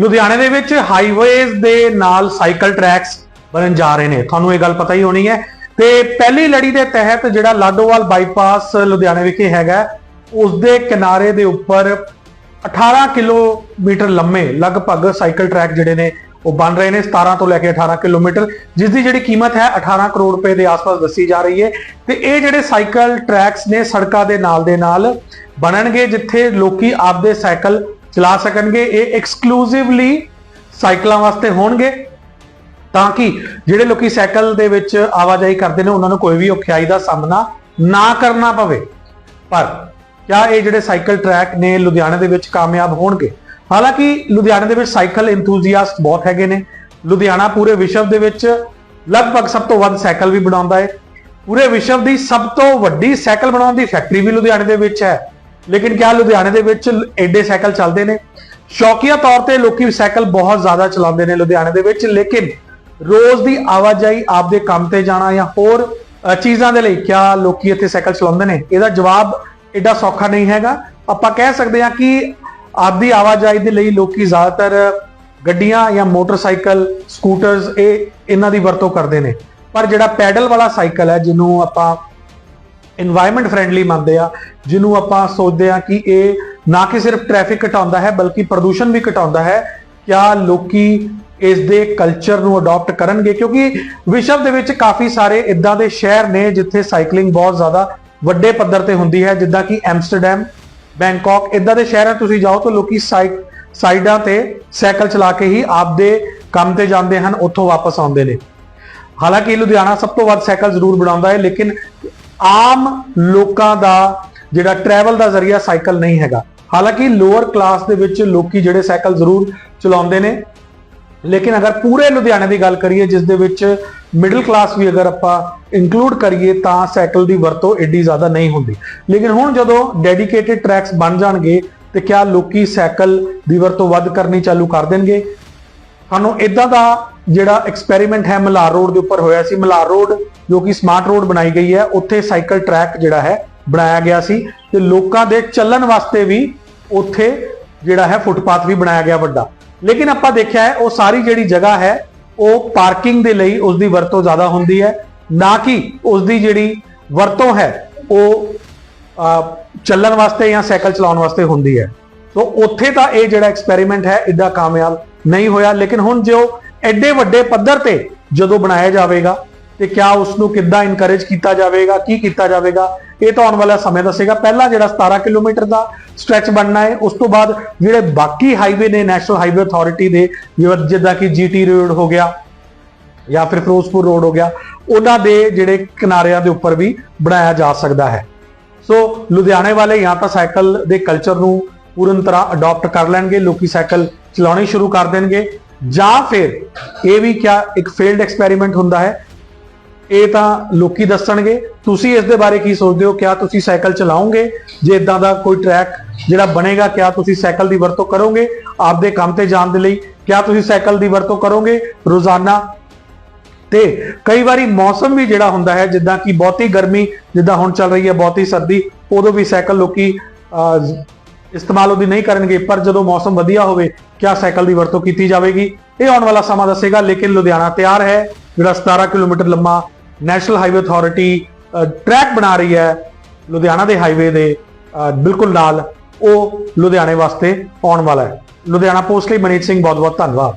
ਲੁਧਿਆਣੇ ਦੇ ਵਿੱਚ ਹਾਈਵੇਜ਼ ਦੇ ਨਾਲ ਸਾਈਕਲ ਟਰੈਕਸ ਬਣਨ ਜਾ ਰਹੇ ਨੇ। ਤੁਹਾਨੂੰ ਇਹ ਗੱਲ ਪਤਾ ਹੀ ਹੋਣੀ ਹੈ। ਤੇ ਪਹਿਲੀ ਲੜੀ ਦੇ ਤਹਿਤ ਜਿਹੜਾ ਲਾਡੋਵਾਲ ਬਾਈਪਾਸ ਲੁਧਿਆਣੇ ਵਿਖੇ ਹੈਗਾ ਉਸ ਦੇ ਕਿਨਾਰੇ ਦੇ ਉੱਪਰ 18 ਕਿਲੋਮੀਟਰ ਲੰਮੇ ਲਗਭਗ ਸਾਈਕਲ ਟਰੈਕ ਜਿਹੜੇ ਨੇ, ਉਹ ਬਣ ਰਹੇ ਨੇ 17 ਤੋਂ ਲੈ ਕੇ 18 ਕਿਲੋਮੀਟਰ ਜਿਸ ਦੀ ਜਿਹੜੀ ਕੀਮਤ ਹੈ 18 ਕਰੋੜ ਰੁਪਏ ਦੇ ਆਸ-ਪਾਸ ਦੱਸੀ ਜਾ ਰਹੀ ਹੈ। ਤੇ ਇਹ ਜਿਹੜੇ ਸਾਈਕਲ ਟਰੈਕਸ ਨੇ ਸੜਕਾਂ ਦੇ ਨਾਲ ਦੇ ਨਾਲ ਬਣਨਗੇ, ਜਿੱਥੇ ਲੋਕੀ ਆਪਦੇ ਸਾਈਕਲ ਚਲਾ ਸਕਣਗੇ, ਇਹ ਐਕਸਕਲੂਸਿਵਲੀ ਸਾਈਕਲਾਂ ਵਾਸਤੇ ਹੋਣਗੇ, ਤਾਂ ਕਿ ਜਿਹੜੇ ਲੋਕੀ ਸਾਈਕਲ ਦੇ ਵਿੱਚ ਆਵਾਜਾਈ ਕਰਦੇ ਨੇ, ਉਹਨਾਂ ਨੂੰ ਕੋਈ ਵੀ ਔਖਿਆਈ ਦਾ ਸਾਹਮਣਾ ਨਾ ਕਰਨਾ ਪਵੇ। ਪਰ ਕਿਆ ਇਹ ਜਿਹੜੇ ਸਾਈਕਲ ਟਰੈਕ ਨੇ, ਲੁਧਿਆਣੇ ਦੇ ਵਿੱਚ ਕਾਮਯਾਬ ਹੋਣਗੇ? ਹਾਲਾਂਕਿ ਲੁਧਿਆਣੇ ਦੇ ਵਿੱਚ ਸਾਈਕਲ ਇੰਥੂਸੀਆਸਟ ਬਹੁਤ ਹੈਗੇ ਨੇ। ਲੁਧਿਆਣਾ ਪੂਰੇ ਵਿਸ਼ਵ ਦੇ ਵਿੱਚ ਲਗਭਗ ਸਭ ਤੋਂ ਵੱਧ ਸਾਈਕਲ ਵੀ ਬਣਾਉਂਦਾ ਹੈ। ਪੂਰੇ ਵਿਸ਼ਵ ਦੀ ਸਭ ਤੋਂ ਵੱਡੀ ਸਾਈਕਲ ਬਣਾਉਣ ਦੀ ਫੈਕਟਰੀ ਵੀ ਲੁਧਿਆਣੇ ਦੇ ਵਿੱਚ ਹੈ। ਲੇਕਿਨ ਕਿਆ ਲੁਧਿਆਣੇ ਦੇ ਵਿੱਚ ਐਡੇ ਸਾਈਕਲ ਚੱਲਦੇ ਨੇ? ਸ਼ੌਕੀਆ ਤੌਰ ਤੇ ਲੋਕੀ ਸਾਈਕਲ ਬਹੁਤ ਜ਼ਿਆਦਾ ਚਲਾਉਂਦੇ ਨੇ ਲੁਧਿਆਣੇ ਦੇ ਵਿੱਚ, ਲੇਕਿਨ ਰੋਜ਼ ਦੀ ਆਵਾਜਾਈ ਆਪਦੇ ਕੰਮ ਤੇ ਜਾਣਾ ਜਾਂ ਹੋਰ ਚੀਜ਼ਾਂ ਦੇ ਲਈ ਕਿਆ ਲੋਕੀ ਇੱਥੇ ਸਾਈਕਲ ਚਲਾਉਂਦੇ ਨੇ? ਇਹਦਾ ਜਵਾਬ ਐਡਾ ਸੌਖਾ ਨਹੀਂ ਹੈਗਾ। ਆਪਾਂ ਕਹਿ ਸਕਦੇ ਹਾਂ ਕਿ ਆਪਦੀ ਆਵਾਜਾਈ ਦੇ ਲਈ ਲੋਕੀ ਜ਼ਿਆਦਾਤਰ ਗੱਡੀਆਂ ਜਾਂ ਮੋਟਰਸਾਈਕਲ, ਸਕੂਟਰਸ ਇਹ ਇਹਨਾਂ ਦੀ ਵਰਤੋਂ ਕਰਦੇ ਨੇ। ਪਰ ਜਿਹੜਾ ਪੈਡਲ ਵਾਲਾ ਸਾਈਕਲ ਹੈ, ਜਿਹਨੂੰ ਆਪਾਂ এনवायरमेंट ਫ੍ਰੈਂਡਲੀ ਮੰਨਦੇ ਆ, ਜਿਹਨੂੰ ਆਪਾਂ ਸੋਚਦੇ ਆ ਕਿ ਇਹ ਨਾ ਕਿ ਸਿਰਫ ਟ੍ਰੈਫਿਕ ਘਟਾਉਂਦਾ ਹੈ, ਬਲਕਿ ਪ੍ਰਦੂਸ਼ਣ ਵੀ ਘਟਾਉਂਦਾ ਹੈ, ਕਿਆ ਲੋਕੀ ਇਸ ਦੇ ਕਲਚਰ ਨੂੰ ਅਡਾਪਟ ਕਰਨਗੇ? ਕਿਉਂਕਿ ਵਿਸ਼ਵ ਦੇ ਵਿੱਚ ਕਾਫੀ ਸਾਰੇ ਇਦਾਂ ਦੇ ਸ਼ਹਿਰ ਨੇ ਜਿੱਥੇ ਸਾਈਕਲਿੰਗ ਬਹੁਤ ਜ਼ਿਆਦਾ ਵੱਡੇ ਪੱਧਰ ਤੇ ਹੁੰਦੀ ਹੈ, ਜਿੱਦਾਂ ਕਿ ਐਮਸਟਰਡਮ ਬੈਂਕਾਕ ਇਦਾਂ ਦੇ ਸ਼ਹਿਰਾਂ ਤੁਸੀਂ ਜਾਓ ਤਾਂ ਲੋਕੀ ਸਾਈਡਾਂ ਤੇ ਸਾਈਕਲ ਚਲਾ ਕੇ ਹੀ ਆਪਦੇ ਕੰਮ ਤੇ ਜਾਂਦੇ ਹਨ, ਉੱਥੋਂ ਵਾਪਸ ਆਉਂਦੇ ਨੇ। ਹਾਲਾਂਕਿ ਲੁਧਿਆਣਾ ਸਭ ਤੋਂ ਵੱਧ ਸਾਈਕਲ ਜ਼ਰੂਰ ਬਣਾਉਂਦਾ ਹੈ, ਲੇਕਿਨ ਆਮ ਲੋਕਾਂ ਦਾ ਜਿਹੜਾ ਟਰੈਵਲ ਦਾ ਜ਼ਰੀਆ ਸਾਈਕਲ ਨਹੀਂ ਹੈਗਾ। ਹਾਲਾਂਕਿ ਲੋਅਰ ਕਲਾਸ ਦੇ ਵਿੱਚ ਲੋਕੀ ਜਿਹੜੇ ਸਾਈਕਲ ਜ਼ਰੂਰ ਚਲਾਉਂਦੇ ਨੇ। ਲੇਕਿਨ ਅਗਰ ਪੂਰੇ ਲੁਧਿਆਣੇ ਦੀ ਗੱਲ ਕਰੀਏ, ਜਿਸ ਦੇ ਵਿੱਚ ਮਿਡਲ ਕਲਾਸ ਵੀ ਅਗਰ ਆਪਾਂ ਇਨਕਲੂਡ ਕਰੀਏ, ਤਾਂ ਸਾਈਕਲ ਦੀ ਵਰਤੋਂ ਏਡੀ ਜ਼ਿਆਦਾ ਨਹੀਂ ਹੁੰਦੀ। ਲੇਕਿਨ ਹੁਣ ਜਦੋਂ ਡੈਡੀਕੇਟਿਡ ਟਰੈਕਸ ਬਣ ਜਾਣਗੇ, ਤੇ ਕਿਆ ਲੋਕੀ ਸਾਈਕਲ ਦੀ ਵਰਤੋਂ ਵੱਧ ਕਰਨੀ ਚਾਲੂ ਕਰ ਦੇਣਗੇ? ਸਾਨੂੰ ਇਦਾਂ ਦਾ ਜਿਹੜਾ ਐਕਸਪੈਰੀਮੈਂਟ ਹੈ ਮਲਾਰ ਰੋਡ ਦੇ ਉੱਪਰ ਹੋਇਆ ਸੀ। ਮਲਾਰ ਰੋਡ ਜੋ ਕਿ ਸਮਾਰਟ ਰੋਡ ਬਣਾਈ ਗਈ ਹੈ, ਉੱਥੇ ਸਾਈਕਲ ਟਰੈਕ ਜਿਹੜਾ ਹੈ ਬਣਾਇਆ ਗਿਆ ਸੀ ਤੇ ਲੋਕਾਂ ਦੇ ਚੱਲਣ ਵਾਸਤੇ ਵੀ ਉੱਥੇ ਜਿਹੜਾ ਹੈ ਫੁੱਟਪਾਥ ਵੀ ਬਣਾਇਆ ਗਿਆ ਵੱਡਾ। ਲੇਕਿਨ ਆਪਾਂ ਦੇਖਿਆ ਹੈ, ਉਹ ਸਾਰੀ ਜਿਹੜੀ ਜਗ੍ਹਾ ਹੈ, ਉਹ ਪਾਰਕਿੰਗ ਦੇ ਲਈ ਉਸ ਦੀ ਵਰਤੋਂ ਜ਼ਿਆਦਾ ਹੁੰਦੀ ਹੈ। ਨਾ ਕਿ ਉਸ ਦੀ ਜਿਹੜੀ ਵਰਤੋਂ ਹੈ, ਉਹ ਚੱਲਣ ਵਾਸਤੇ ਜਾਂ ਸਾਈਕਲ ਚਲਾਉਣ ਵਾਸਤੇ ਹੁੰਦੀ ਹੈ। ਸੋ ਉੱਥੇ ਤਾਂ ਇਹ ਜਿਹੜਾ ਐਕਸਪੈਰੀਮੈਂਟ ਹੈ ਇੱਡਾ ਕਾਮਯਾਬ ਨਹੀਂ ਹੋਇਆ, ਲੇਕਿਨ ਹੁਣ ਜੋ ਐਡੇ ਵੱਡੇ ਪੱਧਰ ਤੇ ਜਦੋਂ ਬਣਾਇਆ ਜਾਵੇਗਾ ਤੇ ਕਿਆ ਉਸ ਨੂੰ ਕਿੱਦਾਂ ਇਨਕਰੇਜ ਕੀਤਾ ਜਾਵੇਗਾ, ਕੀ ਕੀਤਾ ਜਾਵੇਗਾ, ਇਹ ਤਾਂ ਆਉਣ ਵਾਲਾ ਸਮੇਂ ਦੱਸੇਗਾ। ਪਹਿਲਾਂ ਜਿਹੜਾ 17 ਕਿਲੋਮੀਟਰ ਦਾ ਸਟ੍ਰੈਚ ਬਣਨਾ ਹੈ, ਉਸ ਤੋਂ ਬਾਅਦ ਜਿਹੜੇ ਬਾਕੀ ਹਾਈਵੇ ਨੇ ਨੈਸ਼ਨਲ ਹਾਈਵੇ ਅਥਾਰਟੀ ਦੇ ਜਿੱਦਾਂ ਕਿ ਜੀਟੀ ਰੋਡ ਹੋ ਗਿਆ ਜਾਂ ਫਿਰ ਫਿਰੋਜ਼ਪੁਰ ਰੋਡ ਹੋ ਗਿਆ, ਉਹਨਾਂ ਦੇ ਜਿਹੜੇ ਕਿਨਾਰਿਆਂ ਦੇ ਉੱਪਰ ਵੀ ਬਣਾਇਆ ਜਾ ਸਕਦਾ ਹੈ। ਸੋ ਲੁਧਿਆਣੇ ਵਾਲੇ ਜਾਂ ਤਾਂ ਸਾਈਕਲ ਦੇ ਕਲਚਰ ਨੂੰ ਪੂਰਨ ਤਰ੍ਹਾਂ ਅਡਾਪਟ ਕਰ ਲੈਣਗੇ, ਲੋਕੀ ਸਾਈਕਲ ਚਲਾਉਣੀ ਸ਼ੁਰੂ ਕਰ ਦੇਣਗੇ ਜਾਂ ਫਿਰ ਇਹ ਵੀ ਕਿਆ ਇੱਕ ਫੇਲਡ ਐਕਸਪੈਰੀਮੈਂਟ ਹੁੰਦਾ ਹੈ। ਇਹ ਤਾਂ ਲੋਕੀ ਦੱਸਣਗੇ, ਤੁਸੀਂ ਇਸ ਦੇ ਬਾਰੇ ਕੀ ਸੋਚਦੇ ਹੋ? ਕਿਆ ਤੁਸੀਂ ਸਾਈਕਲ ਚਲਾਓਗੇ? ਜੇ ਇਦਾਂ ਦਾ ਕੋਈ ਟਰੈਕ ਜਿਹੜਾ ਬਣੇਗਾ, ਕਿਆ ਤੁਸੀਂ ਸਾਈਕਲ ਦੀ ਵਰਤੋਂ ਕਰੋਗੇ ਆਪਦੇ ਕੰਮ ਤੇ ਜਾਣ ਦੇ ਲਈ? ਕਿਆ ਤੁਸੀਂ ਸਾਈਕਲ ਦੀ ਵਰਤੋਂ ਕਰੋਗੇ? ਰੋਜ਼ਾਨਾ। ਤੇ ਕਈ ਵਾਰੀ ਮੌਸਮ ਵੀ ਜਿਹੜਾ ਹੁੰਦਾ ਹੈ, ਜਿੱਦਾਂ ਕਿ ਬਹੁਤੀ ਗਰਮੀ, ਜਿੱਦਾਂ ਹੁਣ ਚੱਲ ਰਹੀ ਹੈ, ਬਹੁਤੀ ਸਰਦੀ, ਉਦੋਂ ਵੀ ਸਾਈਕਲ ਲੋਕੀ ਇਸਤੇਮਾਲ ਉਹਦੀ ਨਹੀਂ ਕਰਨਗੇ, ਪਰ ਜਦੋਂ ਮੌਸਮ ਵਧੀਆ ਹੋਵੇ, ਕਿਆ ਸਾਈਕਲ ਦੀ ਵਰਤੋਂ ਕੀਤੀ ਜਾਵੇਗੀ? ਇਹ ਆਉਣ ਵਾਲਾ ਸਮਾਂ ਦੱਸੇਗਾ, ਲੇਕਿਨ ਲੁਧਿਆਣਾ ਤਿਆਰ ਹੈ, ਜਿਹੜਾ 17 ਕਿਲੋਮੀਟਰ ਲੰਮਾ ਨੈਸ਼ਨਲ ਹਾਈਵੇ ਅਥਾਰਟੀ ਟਰੈਕ ਬਣਾ ਰਹੀ ਹੈ, ਲੁਧਿਆਣਾ ਦੇ ਹਾਈਵੇ ਦੇ ਬਿਲਕੁਲ ਨਾਲ, ਉਹ ਲੁਧਿਆਣੇ ਵਾਸਤੇ ਆਉਣ ਵਾਲਾ ਹੈ। ਲੁਧਿਆਣਾ ਪੋਸਟ ਲਈ ਮਨੀਤ ਸਿੰਘ ਬਹੁਤ ਬਹੁਤ ਧੰਨਵਾਦ।